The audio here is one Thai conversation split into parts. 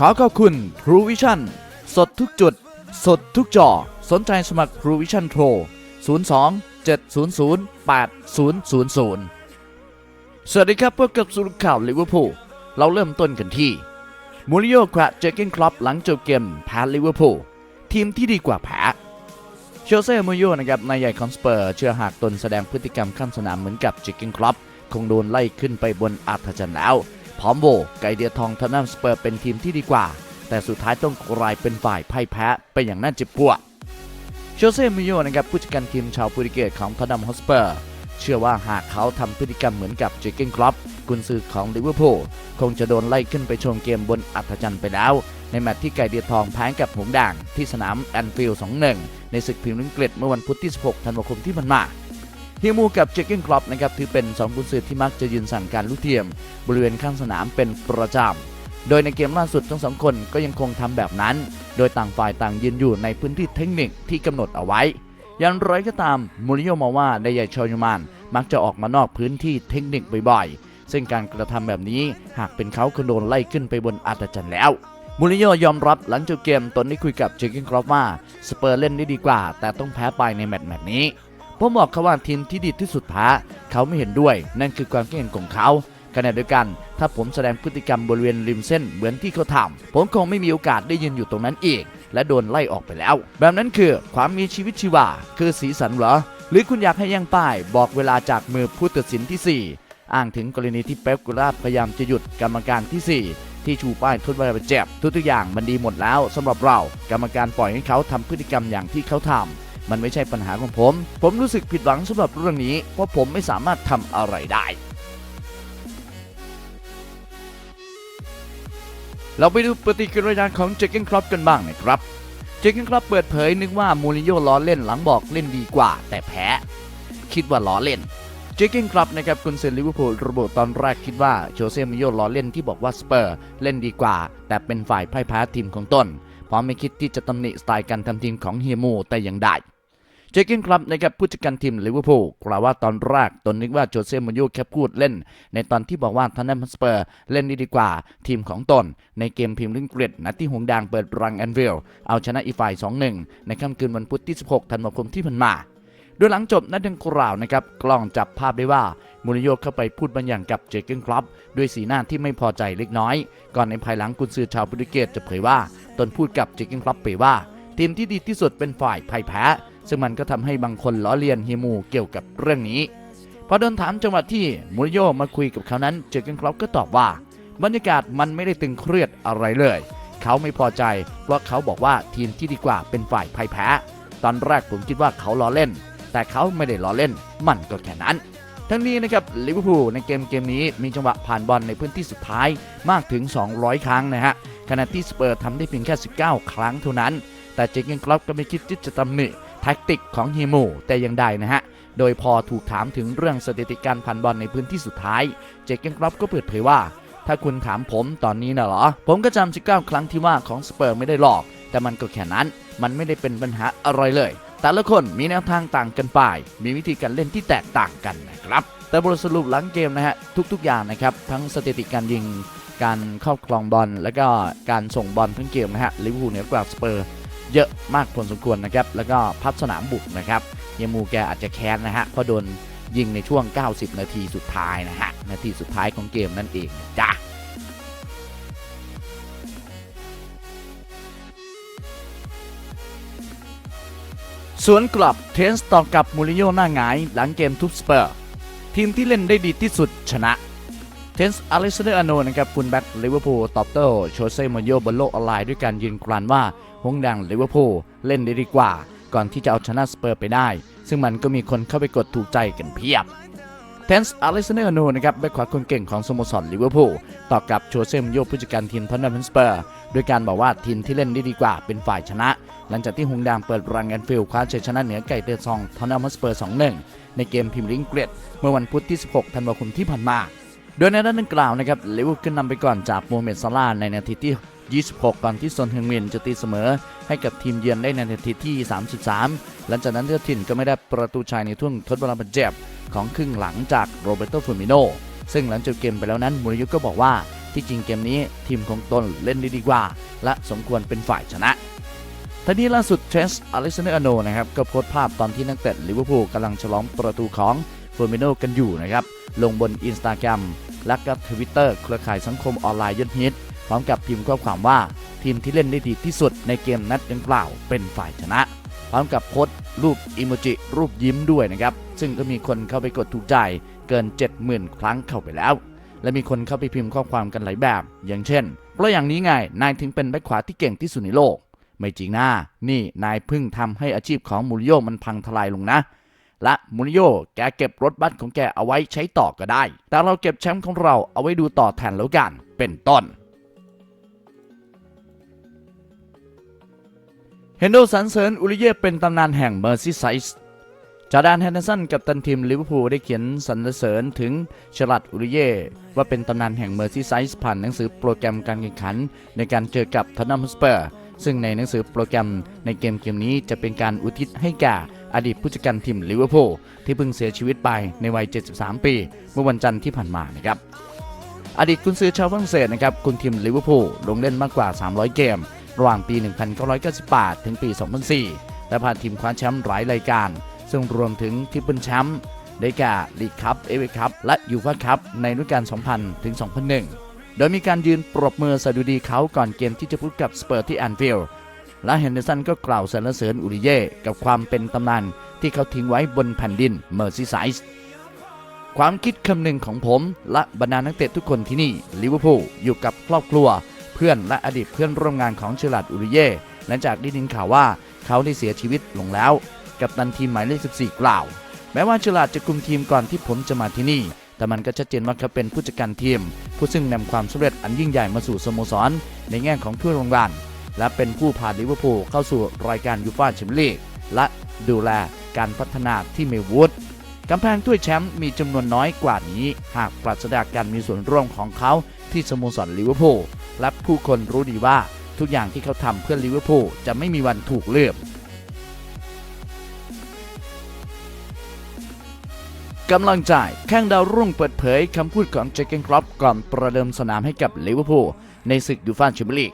ขอขอบคุณ True Vision สดทุกจุด สดทุกจอ สนใจสมัคร True Vision โทร02 700 8000 สวัสดีครับพบกับสุรข่าวลิเวอร์พูลเราเริ่มต้นกันที่มูริโญ่กระเจอเกนครอปหลังจบเกมแพ้ลิเวอร์พูลทีมที่ดีกว่าแพ้โชเซ่มูริโญ่นะครับนายใหญ่ของสเปอร์เชื่อหากตนแสดงพฤติกรรมข้างสนามเหมือนกับเจอเกนครอปคงโดนไล่ขึ้นไปบนอัธจันทร์แล้ว พร้อมโบไกเดียทองทำนำสเปอร์เป็นทีมที่ดีกว่า แต่สุดท้ายต้องกลายเป็นฝ่ายพ่ายแพ้ไปอย่างน่าเจ็บปวดโชเซ่มิโญ่นะครับผู้จัดการทีมชาวโปรตุเกสของทอตแนมฮอสเปอร์ เชื่อว่าหากเขาทำพฤติกรรมเหมือนกับเจเกนครอปกุนซือของลิเวอร์พูลคงจะโดนไล่ขึ้นไปชมเกมบนอัธจันทร์ไปแล้ว ในแมตช์ที่ไก่เดียทองแพ้กับหงส์ด่างที่สนามแอนฟิลด์2-1 ในศึกพรีเมียร์ลีกอังกฤษเมื่อวันพุธที่ 16 ธันวาคมที่ผ่านมา เฮียมูกับเจเกนครอปนะครับถือเป็น2กุนซือที่มักจะยืนสั่งการลูกเทียม บริเวณข้างสนามเป็นประจำ โดยในเกมล่าสุดทั้งสองคนก็ยังคงทำแบบนั้น โดยต่างฝ่ายต่างยืนอยู่ในพื้นที่เทคนิคที่กำหนดเอาไว้ย่างไรก็ตามมูริโญ่มองว่าไดใหญ่ชอยมานมักจะออกมานอกพื้นที่เทคนิคบ่อยๆ ซึ่งการกระทำแบบนี้หากเป็นเขาคงโดนไล่ขึ้นไปบนอัตจันทร์แล้วมูริโญ่ยอมรับหลังจบเกมตนได้คุยกับเจคกินครอปว่าสเปอร์เล่นได้ดีกว่า แต่ต้องแพ้ไปในแมตช์แมตช์นี้ ผมบอกเขาว่าทีมที่ดีที่สุดแพ้เขาไม่เห็นด้วย นั่นคือความคิดเห็นของเขาขณะเดียวกัน ถ้าผมแสดงพฤติกรรมบริเวณริมเส้นเหมือนที่เขาทำผมคงไม่มีโอกาสได้ยืนอยู่ตรงนั้นอีก และโดนไล่ออกไปแล้ว แบบนั้นคือความมีชีวิตชีวา คือสีสันเหรอ หรือคุณอยากให้ยังป้าย บอกเวลาจากมือผู้ตัดสินที่ 4 อ้างถึงกรณีที่เป๊ปกุลาพยายามจะหยุดกรรมการที่ 4ที่ชูป้ายทดเวลาเจ็บทุกๆอย่างมันดีหมดแล้วสำหรับเรา กรรมการปล่อยให้เขาทำพฤติกรรมอย่างที่เขาทำ มันไม่ใช่ปัญหาของผม ผมรู้สึกผิดหวังสำหรับเรื่องนี้ เพราะผมไม่สามารถทำอะไรได้เราไปดูปฏิกิริยาของเจคเกนครอปกันบ้างนะครับ เจคเกนครอปเปิดเผยนึกว่ามูรินโญ่ล้อเล่นหลังบอกเล่นดีกว่า แต่แพ้ คิดว่าล้อเล่น เจคเกนครอปนะครับกุนเซนลิเวอร์พูลระบุตอนแรกคิดว่าโจเซ่มูรินโญ่ล้อเล่นที่บอกว่าสเปอร์เล่นดีกว่า แต่เป็นฝ่ายพ่ายแพ้ทีมของตนเพราะไม่คิดที่จะตำหนิสไตล์การทำทีมของเฮียมูแต่อย่างใด เจคกินครับนะครับผู้จัดการทีมลิเวอร์พูลกล่าวว่าตอนแรกตนนึกว่าโจเซ่มูนโญ่แค่พูดเล่น ในตอนที่บอกว่าทันนัมสเปอร์เล่นดีดีกว่าทีมของตน ในเกมพรีเมียร์ลีกอังกฤษนัดที่หงดางเปิดรังแอนฟิลเอาชนะอีฝ่าย 2-1 ในค่ำคืนวันพุธที่ 16 ธันวาคมที่ผ่านมาโดยหลังจบนัดดังกล่าวนะครับกล้องจับภาพได้ว่ามูรินโญ่เข้าไปพูดบางอย่างกับเจเกนคลับด้วยสีหน้าที่ไม่พอใจเล็กน้อย ก่อนในภายหลังกุนซือชาวโปรตุเกสจะเผยว่า ตนพูดกับเจเกนคลับไปว่า ทีมที่ดีที่สุดเป็นฝ่ายพ่ายแพ้ ซึ่งมันก็ทำให้บางคนล้อเลียนเฮียมูเกี่ยวกับเรื่องนี้ พอโดนถามจังหวะที่มูริโญ่มาคุยกับเขานั้น เจอเกนคลับก็ตอบว่า บรรยากาศมันไม่ได้ตึงเครียดอะไรเลย เขาไม่พอใจเพราะเขาบอกว่าทีมที่ดีกว่าเป็นฝ่ายพ่ายแพ้ ตอนแรกผมคิดว่าเขาล้อเล่น แต่เขาไม่ได้ล้อเล่น มันก็แค่นั้นทั้งนี้นะครับลิเวอร์พูลในเกมเกมนี้มีจังหวะผ่านบอลในพื้นที่สุดท้ายมากถึง 200 ครั้งนะฮะขณะที่สเปอร์ทำได้เพียงแค่ 19 ครั้งเท่านั้น แต่เจเกนคลับก็ไม่คิดที่จะตำหนิ แท็กติกของเฮียมูแต่อย่างใดนะฮะ โดยพอถูกถามถึงเรื่องสถิติการผ่านบอลในพื้นที่สุดท้าย เจคเกนคลับก็เปิดเผยว่า ถ้าคุณถามผมตอนนี้นะเหรอ ผมก็จำ19ครั้งที่ว่าของสเปอร์ไม่ได้หลอก แต่มันก็แค่นั้น มันไม่ได้เป็นปัญหาอะไรเลย แต่ละคนมีแนวทางต่างกันไป มีวิธีการเล่นที่แตกต่างกันนะครับ แต่บทสรุปหลังเกมนะฮะทุกๆอย่างนะครับทั้งสถิติการยิงการครอบครองบอลแล้วก็การส่งบอลทั้งเกมนะฮะลิเวอร์พูลเหนือกว่าสเปอร์ เยอะมากพอสมควรนะครับ แล้วก็พับสนามบุกนะครับเยมูแกอาจจะแค้นนะฮะเพราะโดนยิงในช่วง 90 นาทีสุดท้ายนะฮะ นาทีสุดท้ายของเกมนั่นเองจ้ะสวนกลับเทนส์ต่อกับมูริโญ่หน้าหงายหลังเกมทุบสเปอร์ ทีมที่เล่นได้ดีที่สุดชนะ เทนส์อเล็กซานเดอร์อโนนะครับฟุลแบ็กลิเวอร์พูลตอบโต้โชเซ่มูรินโญ่บนโลกออนไลน์ด้วยการยืนกรานว่าหงส์แดงลิเวอร์พูลเล่นได้ดีกว่า ก่อนที่จะเอาชนะสเปอร์ไปได้ ซึ่งมันก็มีคนเข้าไปกดถูกใจกันเพียบเทนส์อเล็กซานเดอร์อโนนะครับแบ็คขวาคนเก่งของสโมสรลิเวอร์พูลตอบกับโชเซ่มูรินโญ่ผู้จัดการทีมทอนนัมนสเปอร์โดยการบอกว่าทีมที่เล่นได้ดีกว่าเป็นฝ่ายชนะ หลังจากที่หงส์แดงเปิดรังแอนฟิลด์คว้าชัยชนะเหนือไก่เตอร์ซองทอนนัมสเปอร์2-1ในเกมพรีเมียร์ลีกอังกฤษเมื่อวันพุธที่ 16 ธันวาคมที่ผ่านมา โดยในด้านดังกล่าวนะครับลิเวอร์พูลขึ้นนำไปก่อนจากโมเมดซาลาในนาทีที่ 26 ก่อนที่ซอนเฮงมินจะตีเสมอ ให้กับทีมเยือนได้ในนาทีที่ 33 หลังจากนั้นเจ้าถิ่นก็ไม่ได้ประตูชัยในทุ่วงทดเวลาบาดเจ็บของครึ่งหลังจากโรเบโตฟูมิโนซึ่งหลังจบเกมไปแล้วนั้นมูรินโญ่ก็บอกว่าที่จริงเกมนี้ทีมของตนเล่นได้ดีกว่า และสมควรเป็นฝ่ายชนะทันทีล่าสุดเทรสอเล็กซานเดอร์อโนนะครับก็โพสต์ภาพตอนที่นักเตะลิเวอร์พูลกำลังฉลองประตูของเฟอร์มิโนกันอยู่นะครับลงบนอินสตาแกรม และก็ทวิตเตอร์เครือข่ายสังคมออนไลน์ยอดฮิตพร้อมกับพิมพ์ข้อความว่าทีมที่เล่นได้ดีที่สุดในเกมนัดดังกล่าวเป็นฝ่ายชนะ พร้อมกับโพสต์รูปอิโมจิรูปยิ้มด้วยนะครับ ซึ่งก็มีคนเข้าไปกดถูกใจเกิน 70,000 ครั้งเข้าไปแล้ว และมีคนเข้าไปพิมพ์ข้อความกันหลายแบบ อย่างเช่นเพราะอย่างนี้ไงนายถึงเป็นแบ็คขวาที่เก่งที่สุดในโลก ไม่จริงนะนี่นายเพิ่งทำให้อาชีพของมูริโยมันพังทลายลงนะ และมูริโยแกเก็บรถบัสของแกเอาไว้ใช้ต่อก็ได้ แต่เราเก็บแชมป์ของเราเอาไว้ดูต่อแทนแล้วกัน เป็นต้น เฮนโดสันเสริญอุลิเย่เป็นตำนานแห่งเมอร์ซีไซส์จอร์แดนแฮนเดอร์สันกับตันทีมลิเวอร์พูลได้เขียนสรรเสริญถึงชลัดอุลิเย่ว่าเป็นตำนานแห่งเมอร์ซีไซส์ผ่านหนังสือโปรแกรมการแข่งขัน ในการเจอกับทอนนัมสเปอร์ซึ่งในหนังสือโปรแกรมในเกมเกมนี้จะเป็นการอุทิศให้แก่ อดีตผู้จัดการทีมลิเวอร์พูลที่เพิ่งเสียชีวิตไปในวัย 73 ปี เมื่อวันจันทร์ที่ผ่านมานะครับอดีตกุนซือชาวฝรั่งเศสนะครับกุนทีมลิเวอร์พูลลงเล่นมากกว่า 300 เกม ระหว่างปี 1998 ถึงปี 2004 และพาทีมคว้าแชมป์หลายรายการ ซึ่งรวมถึงทริปเปิลแชมป์ได้แก่ลีกคัพเอเวคัพและยูฟ่าคัพในฤดูกาล 2000 ถึง 2001 โดยมีการยืนปรบมือสดุดีเขาก่อนเกมที่จะพูดกับสเปอร์ที่แอนฟิลด์ และเฮนเดอร์สันก็กล่าวสรรเสริญอุริเย่กับความเป็นตำนานที่เขาทิ้งไว้บนแผ่นดินเมอร์ซีไซส์ความคิดคำหนึ่งของผมและบรรดานักเตะทุกคนที่นี่ลิเวอร์พูลอยู่กับครอบครัว เพื่อนและอดีตเพื่อนร่วมงานของเชลาดอุริเย่หลังจากได้ยินข่าวว่าเขาได้เสียชีวิตลงแล้ว กับตันทีมหมายเลข 14 กล่าว แม้ว่าเชลาดจะคุมทีมก่อนที่ผมจะมาที่นี่ แต่มันก็ชัดเจนว่าเขาเป็นผู้จัดการทีม ผู้ซึ่งนำความสำเร็จอันยิ่งใหญ่มาสู่สโมสร ในแง่ของถ้วยรงวัล และเป็นผู้พาลิเวอร์พูลเข้าสู่รายการยูฟ่าแชมเปี้ยนลีกและดูแลการพัฒนาที่เมวูดกำแพงถ้วยแชมป์มีจำนวนน้อยกว่านี้ หากปราศจากการมีส่วนร่วมของเขาที่สโมสรลิเวอร์พูลและผู้คนรู้ดีว่าทุกอย่างที่เขาทำเพื่อลิเวอร์พูลจะไม่มีวันถูกเลือกกำลังใจแข้งดาวรุ่งเปิดเผยคำพูดของเจเกนครอปก่อนประเดิมสนามให้กับลิเวอร์พูลในศึกยูฟ่าแชมเปี้ยนลีก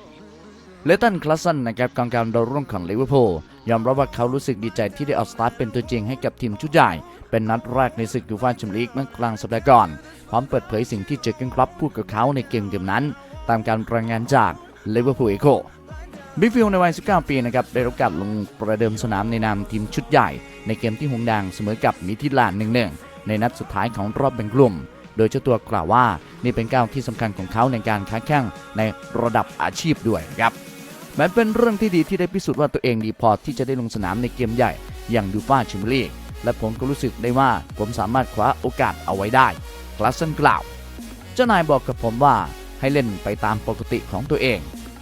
เลตันคลาสสันนะครับกองกลางดาวรุ่งของลิเวอร์พูลยอมรับว่าเขารู้สึกดีใจที่ได้ออกสตาร์ทเป็นตัวจริงให้กับทีมชุดใหญ่ เป็นนัดแรกในศึกยูฟ่าแชมเปี้ยนลีกเมื่อกลางสัปดาห์ก่อน พร้อมเปิดเผยสิ่งที่เจอร์เกนคลับพูดกับเขาในเกมเกมนั้น ตามการรายงานจากลิเวอร์พูลเอโคบิ๊กฟิลในวัย 19 ปีนะครับได้รับการลงประเดิมสนามในนามทีมชุดใหญ่ ในเกมที่หงดังเสมอกับมิทิลาน1-1ในนัดสุดท้ายของรอบแบ่งกลุ่ม โดยเจ้าตัวกล่าวว่านี่เป็นก้าวที่สำคัญของเขาในการค้าแข่งในระดับอาชีพด้วยครับ มันเป็นเรื่องที่ดีที่ได้พิสูจน์ว่าตัวเองดีพอที่จะได้ลงสนามในเกมใหญ่ อย่างยูฟ่าแชมเปี้ยนลีกและผมก็รู้สึกได้ว่าผมสามารถคว้าโอกาสเอาไว้ได้คลาสเซนกล่าว เจ้านายบอกกับผมว่าให้เล่นไปตามปกติของตัวเอง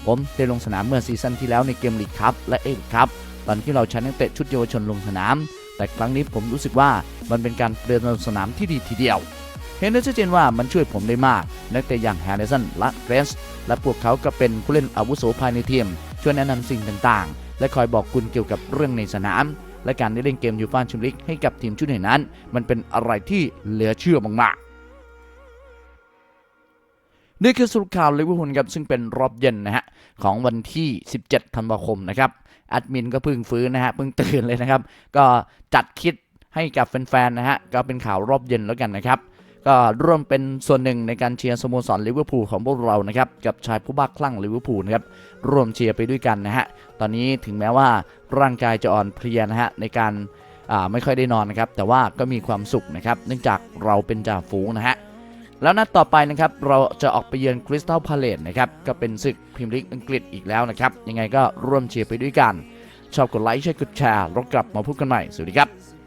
ผมได้ลงสนามเมื่อซีซั่นที่แล้วในเกมลีกคัพและเอฟคัพตอนที่เราใช้นักเตะชุดเยาวชนลงสนาม แต่ครั้งนี้ผมรู้สึกว่ามันเป็นการเดินลงสนามที่ดีทีเดียว เห็นได้ชัดเจนว่ามันช่วยผมได้มาก นักเตะอย่างแฮร์เดสันและเกรสและพวกเขาก็เป็นผู้เล่นอาวุโสภายในทีม ช่วยแนะนำสิ่งต่างๆ และคอยบอกคุณเกี่ยวกับเรื่องในสนาม และการได้เล่นเกมยูฟ่าแชมเปี้ยนลีกให้กับทีมชุดไหนนั้น มันเป็นอะไรที่เหลือเชื่อมากๆนี่คือสรุปข่าวลิเวอร์พูลครับซึ่งเป็นรอบเย็นนะฮะของวันที่ 17 ธันวาคมนะครับแอดมินก็เพิ่งฟื้นนะฮะเพิ่งตื่นเลยนะครับ ก็จัดคิดให้กับแฟนๆนะฮะก็เป็นข่าวรอบเย็นแล้วกันนะครับ ก็ร่วมเป็นส่วนหนึ่งในการเชียร์สโมสรลิเวอร์พูลของพวกเรานะครับกับชายผู้บ้าคลั่งลิเวอร์พูลนะครับร่วมเชียร์ไปด้วยกันนะฮะตอนนี้ถึงแม้ว่าร่างกายจะอ่อนเพลียนะฮะในการไม่ค่อยได้นอนนะครับแต่ว่าก็มีความสุขนะครับเนื่องจากเราเป็นจ่าฝูงนะฮะแล้วนัดต่อไปนะครับเราจะออกไปเยือนคริสตัลพาเลตนะครับก็เป็นศึกพรีเมียร์ลีกอังกฤษอีกแล้วนะครับยังไงก็ร่วมเชียร์ไปด้วยกัน ชอบกดไลค์ใช่กดแชร์แล้วกลับมาพบกันใหม่สวัสดีครับ